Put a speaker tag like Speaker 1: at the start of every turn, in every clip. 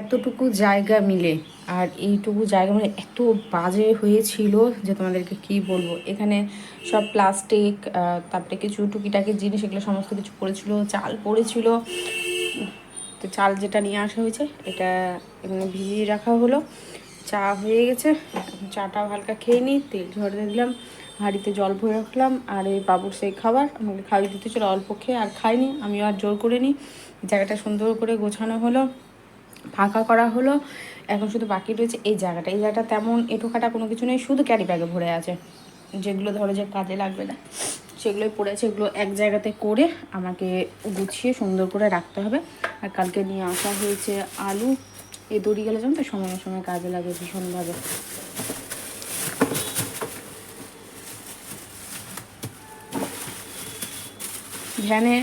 Speaker 1: এতটুকু জায়গা মিলে, আর এইটুকু জায়গা মানে এত বাজে হয়েছিল যে তোমাদেরকে কি বলব? এখানে সব প্লাস্টিক তারপরে কিছু টুকিটাকি জিনিস, এগুলো সমস্ত কিছু পড়েছিল, চাল পড়েছিল। তো চাল যেটা নিয়ে আসা হয়েছে, এটা এখানে ভিজিয়ে রাখা হলো। চা হয়ে গেছে চাটাও হালকা খেয়ে নিই, তেল ঝরে দিলাম, হাঁড়িতে জল ভরে রাখলাম, আর এই বাবুর সেই খাবার, আমাকে খাইয়ে দিতে ছিল অল্প খেয়ে আর খাইনি, আমিও আর জোর করে নিই জায়গাটা সুন্দর করে গোছানো হলো। ফাঁকা করা হলো। এখন শুধু বাকি রয়েছে এই জায়গাটা। এই জায়গাটা তেমন এঁটোখাটা কোনো কিছু নেই, শুধু ক্যারি ব্যাগে ভরে আছে। যেগুলো ধরো যে কাজে লাগবে না, সেগুলোই পড়ে আছে। এগুলো এক জায়গাতে করে আমাকে গুছিয়ে সুন্দর করে রাখতে হবে। আর কালকে নিয়ে আসা হয়েছে আলু। এই দড়ি গেলে জানো তো সময় সময় কাজে লাগে ভীষণভাবে। ভ্যানে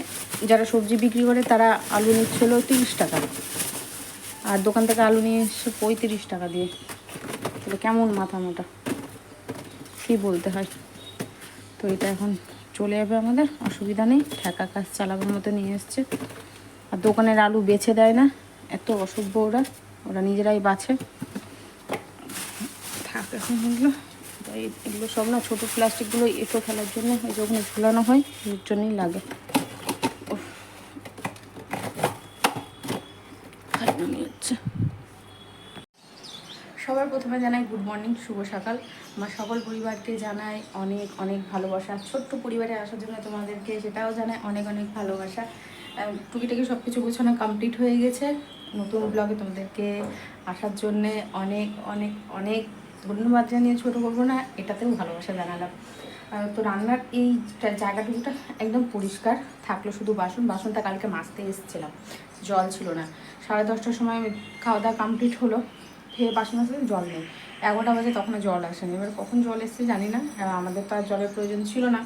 Speaker 1: যারা সবজি বিক্রি করে তারা আলু নিচ্ছিল তিরিশ টাকা। আর দোকান থেকে আলু নিয়ে এসে পঁয়ত্রিশ টাকা দিয়ে। তাহলে কেমন মাথা মোটা? কী বলতে হয়? তো এটা এখন চলে যাবে আমাদের, অসুবিধা নেই। ঠেকা কাজ চালাবার মতো নিয়ে এসছে। আর দোকানের আলু বেছে দেয় না, এত অসভ্য ওরা। ওরা নিজেরাই বাছে। থাক এখন এগুলো এগুলো সব না ছোটো প্লাস্টিকগুলো এঁটো ফেলার জন্য ওই যে ওখানে ঝুলানো হয়, এর জন্যই লাগে। সবার প্রথমে জানাই গুড মর্নিং, শুভ সকাল। আমার সকল পরিবারকে জানাই অনেক অনেক ভালোবাসা। ছোট্ট পরিবারে আসার জন্য তোমাদেরকে সেটাও জানাই অনেক অনেক ভালোবাসা। টুকিটাকি সব কিছু গোছানো কমপ্লিট হয়ে গেছে। নতুন ব্লগে তোমাদেরকে আসার জন্যে অনেক অনেক অনেক ধন্যবাদ জানিয়ে ছোটো করব না, এটাতেও ভালোবাসা জানালাম। তো রান্নার এই জায়গাটুকুটা একদম পরিষ্কার, থাকল শুধু বাসন। বাসনটা কালকে মাজতে এসেছিলাম, জল ছিল না। সাড়ে দশটার সময় খাওয়া দাওয়া কমপ্লিট হলো। খেয়ে বাসন আসলে জল নেই। এগারোটা বাজে তখন জল আসেনি এবার কখন জল এসছে জানি না। আমাদের তো আর জলের প্রয়োজন ছিল না।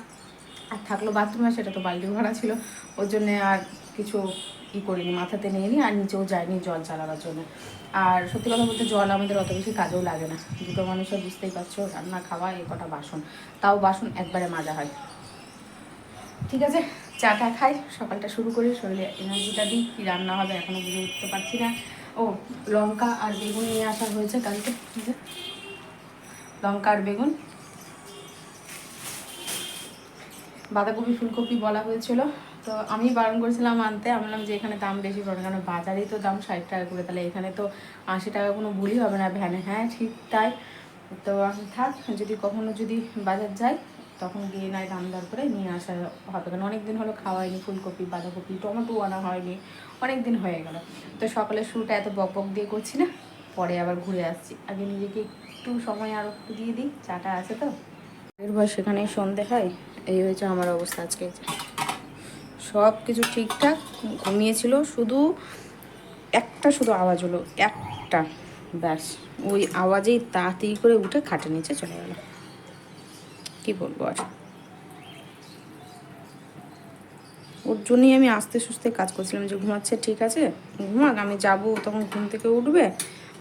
Speaker 1: আর থাকল বাথরুমে সেটা তো বাল্টি ভরা ছিল। ওর জন্যে আর কিছু ই করিনি, মাথাতে নিয়ে নি আর নিচেও যায়নি জল চালাবার জন্য। আর সত্যি কথা বলতে জল আমাদের অত বেশি কাজেও লাগে না। দুটো মানুষের বুঝতেই পারছ, রান্না, খাওয়া এই কটা বাসন। তাও বাসন একবারে মাজা হয়। ঠিক আছে চাটা খাই, সকালটা শুরু করি, শরীরে এনার্জিটা দিই, কী রান্না হবে এখনও বুঝে উঠতে পারছি না। ও, লঙ্কা আর বেগুন নিয়ে আসা হয়েছে কালকে। লঙ্কা আর বেগুন। বাঁধাকপি, ফুলকপি বলা হয়েছিল। তো আমি বারণ করেছিলাম আনতে। আমি বললাম যে এখানে দাম বেশি পড়ে কারণ বাজারেই তো দাম ষাট টাকা করে। তাহলে এখানে তো আশি টাকা কোনো ভুলই হবে না ভ্যানে। হ্যাঁ ঠিক তাই। তো আমি থাক, যদি কখনো যদি বাজার যাই তখন গিয়ে নাই দাম দর করে নিয়ে আসা হবে কারণ অনেক দিন হলো খাওয়া হয়নি, ফুলকপি, বাঁধাকপি, টমেটো আনা হয়নি অনেক দিন হয়ে গেল। তো সকালের শুরুটা এত বক বক দিয়ে করছি না, পরে আবার ঘুরে আসছি। আগে নিজেকে একটু সময় আরও একটু দিয়ে দিই, চাটা আছে তো। এরপর সেখানে সন্ধে হয়, এই হয়েছে আমার অবস্থা আজকে। সব কিছু ঠিকঠাক, ঘুমিয়েছিল, শুধু একটা শুধু আওয়াজ হলো, একটা, ব্যাস। ওই আওয়াজেই তাড়াতাড়ি করে উঠে খাটে নিচে চলে গেল। কি বলব আর? ওর জন্যই আমি আস্তে সুস্তে কাজ করছিলাম যে ঘুমাচ্ছে, ঠিক আছে? ঘুমাক, আমি যাব তখন ঘুম থেকে উঠবে,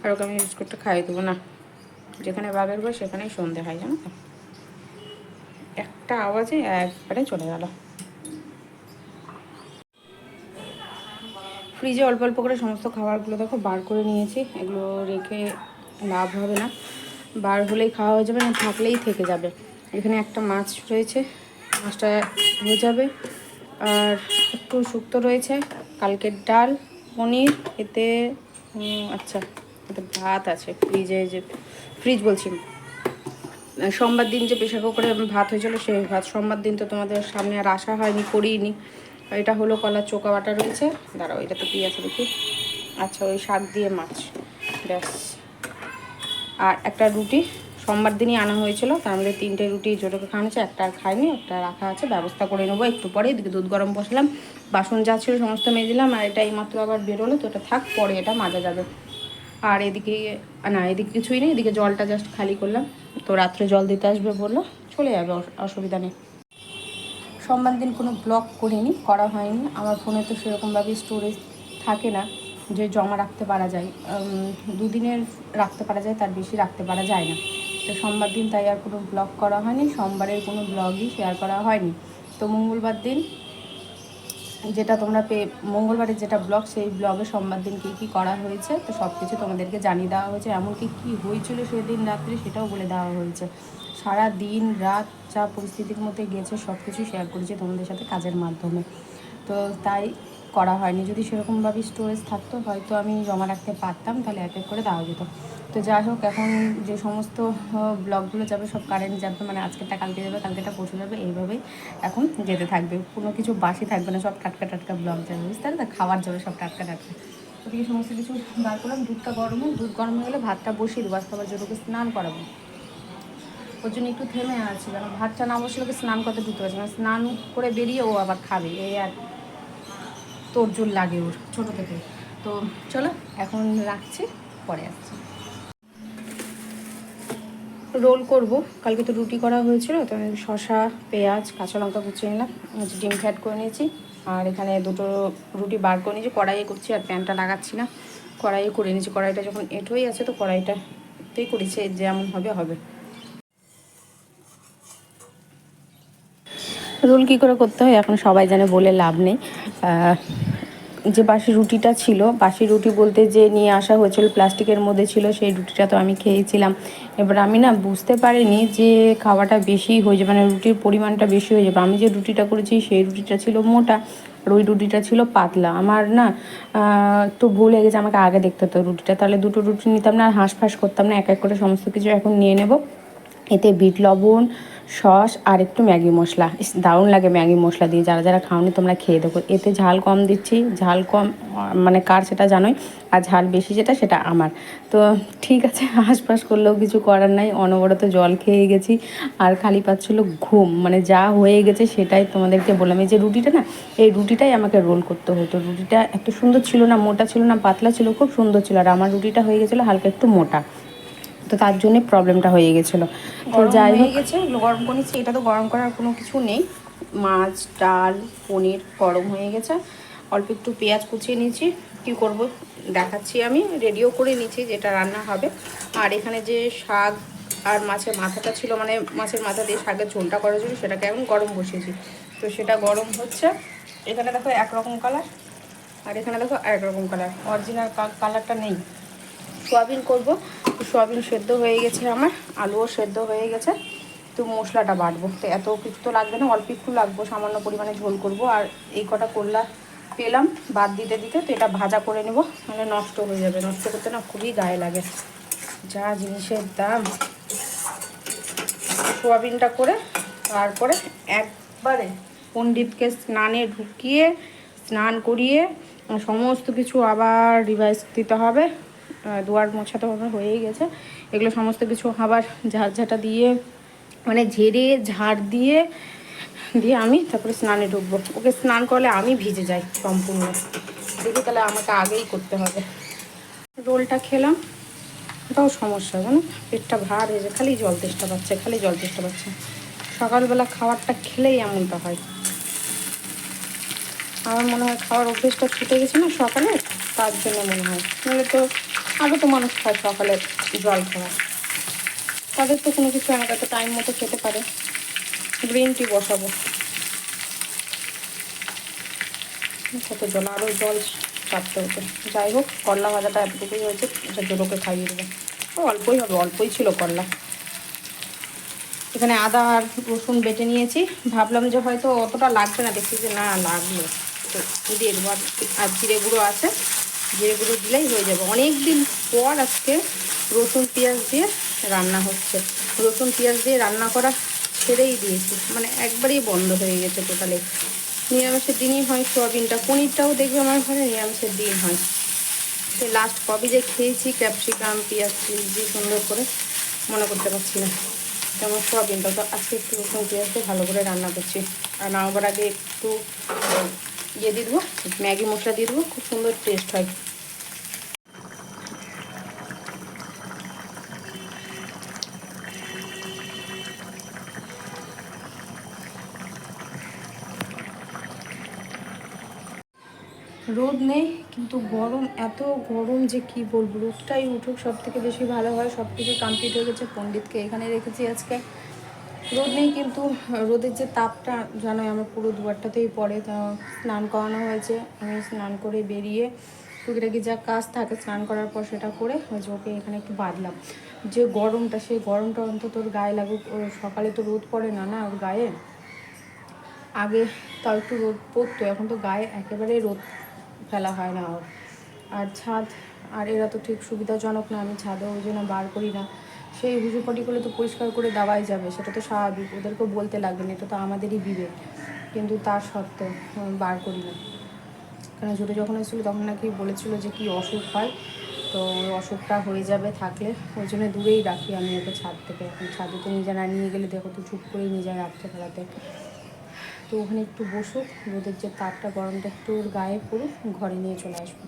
Speaker 1: আর ওকে আমি বিস্কুটটা খাইয়ে দেবো। না, যেখানে বাঘের বয় সেখানেই সন্ধে হয়, জানো তো? একটা আওয়াজে একবারে চলে গেল। ফ্রিজে অল্প অল্প করে সমস্ত খাবারগুলো দেখো, বার করে নিয়েছি। এগুলো রেখে লাভ হবে না। বার হলেই খাওয়া হয়ে যাবে, না থাকলেই থেকে যাবে। এখানে একটা মাছ রয়েছে, মাছটা হয়ে যাবে। আর একটু শুক্তো রয়েছে, কালকের ডাল, পনির, এতে আচ্ছা এতে ভাত আছে, ফ্রিজে যে, ফ্রিজ বলছি। সোমবার দিন যে প্রেশার কুকারে ভাত হয়েছিল সেই ভাত সোমবার দিন তো তোমাদের সামনে আর আসা হয়নি, করিনি। এটা হলো কলার চোকা বাটা রয়েছে। দাঁড়াও এটা তো আছে দেখি? আচ্ছা ওই শাক দিয়ে মাছ, ব্যাস। আর একটা রুটি সোমবার দিনই আনা হয়েছিল। তার মধ্যে তিনটে রুটি জোটোকে খাওয়ানো একটা আর খাইনি, একটা রাখা আছে, ব্যবস্থা করে নেব। একটু পরে এদিকে দুধ গরম বসালাম। বাসন যা ছিল সমস্ত মেজে দিলাম আর এটা এইমাত্র আবার বেরোলো, তো এটা থাক, পরে এটা মাজা যাবে। আর এদিকে, না, এদিকে কিছুই নেই, এদিকে জলটা জাস্ট খালি করলাম। তো রাত্রে জল দিতে আসবে বলল, চলে যাবে, অস- অসুবিধা নেই। সোমবার দিন কোনো ব্লগ করিনি, করা হয়নি। আমার ফোনে তো সেরকমভাবে স্টোরেজ থাকে না, যে জমা রাখতে পারা যায়। দুদিনের রাখতে পারা যায়, তার বেশি রাখতে পারা যায় না। তো সোমবার দিন, তাই আর কোনো ব্লগ করা হয়নি। সোমবারের কোনো ব্লগই শেয়ার করা হয়নি। তো মঙ্গলবার দিন যেটা তোমরা পে মঙ্গলবারের যেটা ব্লগ সেই ব্লগে সোমবার দিন কী কী করা হয়েছে, তো সব কিছু তোমাদেরকে জানিয়ে দেওয়া হয়েছে। এমনকি কী হয়েছিল সেদিন রাত্রে, সেটাও বলে দেওয়া হয়েছে। সারা দিন, রাত যা পরিস্থিতির মধ্যে গেছে সব কিছু শেয়ার করেছি তোমাদের সাথে কাজের মাধ্যমে। তো তাই করা হয়নি। যদি সেরকমভাবে স্টোরেজ থাকতো, হয়তো আমি জমা রাখতে পারতাম, তাহলে এক এক করে দেওয়া যেত। তো যাই হোক, এখন যে সমস্ত ব্লগগুলো যাবে, সব কারেন্ট যাবে মানে আজকেরটা, কালকে যাবে কালকেটা পৌঁছে যাবে, এইভাবেই এখন যেতে থাকবে। কোনো কিছু বাসি থাকবে না, সব টাটকা টাটকা ব্লগ যাবে, বুঝতে পারলে? খাবার যাবে, সব টাটকা টাটকা। ওদিকে সমস্ত কিছু বার করলাম, দুধটা গরম হোক, দুধ গরম হয়ে গেলে ভাতটা বসিয়ে দেবো আজকে আবার জোরকে স্নান করাবো। ওর জন্য একটু থেমে আছে কেন ভাতটা না বসলে ওকে স্নান করতে ঢুকতে পারছে না স্নান করে বেরিয়ে ও আবার খাবে, এই আর তোর জোর লাগে ওর, ছোটো থেকে। তো চলো, এখন রাখছি, পরে আসছি। রোল করব। কালকে তো রুটি করা হয়েছিল, তো আমি শশা পেঁয়াজ, কাঁচা লঙ্কা কুচিয়ে নিলাম। ডিম ফ্যাট করে নিয়েছি। আর এখানে দুটো রুটি বার করে নিয়েছি, কড়াইয়ে করছি আর প্যানটা লাগাচ্ছি না। কড়াইয়ে করে নিয়েছি, কড়াইটা যখন এঁট হয়ে আছে তো কড়াইটাতেই করেছি যেমন হবে হবে। রোল কী করে করতে হয়, এখন সবাই জানে বলে লাভ নেই। যে বাসি রুটিটা ছিল, বাসি রুটি বলতে যে নিয়ে আসা হয়েছিল, প্লাস্টিকের মধ্যে ছিল, সেই রুটিটা তো আমি খেয়েছিলাম। এবার আমি না বুঝতে পারিনি যে খাওয়াটা বেশি হয়ে যাবে মানে রুটির পরিমাণটা বেশি হয়ে যাবে। আমি যে রুটিটা করেছি, সেই রুটিটা ছিল মোটা আর ওই রুটিটা ছিল পাতলা। আমার না একটু ভুল হয়ে গেছে, আমাকে আগে দেখতে হতো রুটিটা। তাহলে দুটো রুটি নিতাম না, আর হাঁস ফাঁস করতাম না, এক এক করে সমস্ত কিছু এখন নিয়ে নেব। এতে বিট লবণ সস আর একটু ম্যাগি মশলা। দারুণ লাগে ম্যাগি মশলা দিয়ে। যারা যারা খাওনি, তোমরা খেয়ে দেখো। এতে ঝাল কম দিচ্ছি। ঝাল কম মানে কার সেটা জানোই। আর ঝাল বেশি যেটা, সেটা আমার। তো ঠিক আছে, হাঁসফাঁস করলেও কিছু করার নাই। অনবরত জল খেয়ে গেছি। আর খালি পাচ্ছিল ঘুম। মানে যা হয়ে গেছে, সেটাই তোমাদেরকে বললাম। এই যে রুটিটা না, এই রুটিটাই আমাকে রোল করতে হতো। রুটিটা এত সুন্দর ছিল না, মোটা ছিল না, পাতলা ছিল, খুব সুন্দর ছিল। আর আমার রুটিটা হয়ে গেছিল হালকা একটু মোটা। তো তার জন্যে প্রবলেমটা হয়ে গেছিল। তো যাই হোক গেছে গরম করে নিচ্ছি। এটা তো গরম করার কোনো কিছু নেই। মাছ ডাল পনির গরম হয়ে গেছে। অল্প একটু পেঁয়াজ কুচিয়ে নিয়েছি। কি করব? দেখাচ্ছি আমি। রেডিও করে নিয়েছি যেটা রান্না হবে। আর এখানে যে শাক আর মাছের মাথাটা ছিল মানে মাছের মাথা দিয়ে শাকের ঝোলটা করার জন্য সেটাকে এখন গরম বসিয়েছি। তো সেটা গরম হচ্ছে। এখানে দেখো একরকম কালার। আর এখানে দেখো একরকম কালার। অরিজিনাল কালারটা নেই। সোয়াবিন করব। সোয়াবিন সেদ্ধ হয়ে গেছে আমার, আলুও সেদ্ধ হয়ে গেছে। তো মশলাটা বাটবো। তো এত কিছু তো লাগবে না, অল্প একটু লাগবো, সামান্য পরিমাণে ঝোল করব। আর এই কটা করলা পেলাম, বাদ দিতে দিতে, তো এটা ভাজা করে নেব মানে নষ্ট হয়ে যাবে। নষ্ট করতে না খুবই গায়ে লাগে। যা জিনিসের দাম। সোয়াবিনটা করে তারপরে একবারে পণ্ডিতকে স্নানে ঢুকিয়ে, স্নান করিয়ে, সমস্ত কিছু আবার রিভাইস দিতে হবে। দুয়ার মোছা তো আমার হয়েই গেছে। এগুলো সমস্ত কিছু আবার ঝাড় ঝাঁটা দিয়ে মানে ঝেড়ে, ঝাড় দিয়ে দিয়ে আমি তারপরে স্নানে ঢুকবো। ওকে স্নান করলে আমি ভিজে যাই সম্পূর্ণ। দেখি তাহলে আমাকে আগেই করতে হবে। রোলটা খেলাম। ওটাও সমস্যা, জানো? পেটটা ভার হয়ে যায়। খালি জল তেষ্টা পাচ্ছে, খালি জল তেষ্টা পাচ্ছে। সকালবেলা খাবারটা খেলেই এমনটা হয়। আমার মনে হয় খাওয়ার অভ্যেসটা ছুটে গেছে না সকালে, তার জন্য মনে হয়। নাহলে তো আগে তো মানুষ খায় সকালে জল খাওয়া। তাদের তো কোনো কিছু আমাকে তো টাইম মতো খেতে পারে। গ্রিন টি বসাবো। কত জল আরও জল চাপতে হতো। যাই হোক করলা ভাজাটা এতটুকুই হয়েছে, এটা জোরোকে খাইয়ে দেবে। অল্পই হবে, অল্পই ছিল করলা এখানে আদা আর রসুন বেটে নিয়েছি। ভাবলাম যে হয়তো অতটা লাগবে না, দেখছি যে না, লাগল। তো দিয়ে দেবো আর জিরে গুঁড়ো আছে। জিরে গুঁড়ো দিলেই হয়ে যাবে। অনেক দিন পর আজকে রসুন, পেঁয়াজ দিয়ে রান্না হচ্ছে। রসুন, পেঁয়াজ দিয়ে রান্না করা ছেড়েই দিয়েছি। মানে একবারেই বন্ধ হয়ে গেছে টোটালে নিরামিষের দিনই হয় সোয়াবিনটা। পনিরটাও দেখবে আমার ঘরে নিরামিষের দিন হয়। সে লাস্ট কবে যে খেয়েছি ক্যাপসিকাম পেঁয়াজ দিয়ে সুন্দর করে মনে করতে পারছি না। যেমন সোয়াবিনটা। তো আজকে একটু রসুন, পেঁয়াজ দিয়ে ভালো করে রান্না করছি। আর নামাবার আগে একটু ইয়ে দিয়ে দেবো। ম্যাগি মশলা দিয়ে দেবো। খুব সুন্দর টেস্ট হয়। রোদ নেই, কিন্তু গরম, এত গরম যে কি বলব? রোদটাই উঠুক সব থেকে বেশি ভালো হয়। সব কিছু কমপ্লিট হয়ে গেছে। পণ্ডিতকে এখানে রেখেছি আজকে। রোদ নেই কিন্তু রোদের যে তাপটা জানোই আমার পুরো দুয়ারটাতেই পড়ে। তা স্নান করানো হয়েছে। আমি স্নান করে বেরিয়ে টুকিটাকি যা কাজ থাকে স্নান করার পর সেটা করে যে ওকে এখানে একটু বাঁধলাম। যে গরমটা, সেই গরমটা অন্তত ওর গায়ে লাগুক। সকালে তো রোদ পড়ে না না ওর গায়ে? আগে তাও একটু রোদ পড়তো, এখন তো গায়ে একেবারে রোদ ফেলা হয় না ওর। আর ছাদ, আর এরা তো ঠিক সুবিধাজনক না, আমি ছাদে ওই জন্য বার করি না। সেই হুজুপাটি করলে তো পরিষ্কার করে দেওয়াই যাবে, সেটা তো স্বাভাবিক, ওদেরকেও বলতে লাগবে না, এটা তো আমাদেরই বিবেক। কিন্তু তার সত্ত্বেও বার করি না। কারণ জুটে যখন এসেছিল তখন নাকি বলেছিল যে কি অসুখ হয়, তো অসুখটা হয়ে যাবে থাকলে, ওই জন্য দূরেই রাখি আমি ওকে ছাদ থেকে। এখন ছাদে তো নিজে না নিয়ে গেলে দেখো তো চুপ করেই নিয়ে যায় রাত্রেবেলাতে তো ওখানে একটু বসুক, রোদের যে তাপটা গরমটা একটু গায়ে পড়ুক, ঘরে নিয়ে চলে আসব।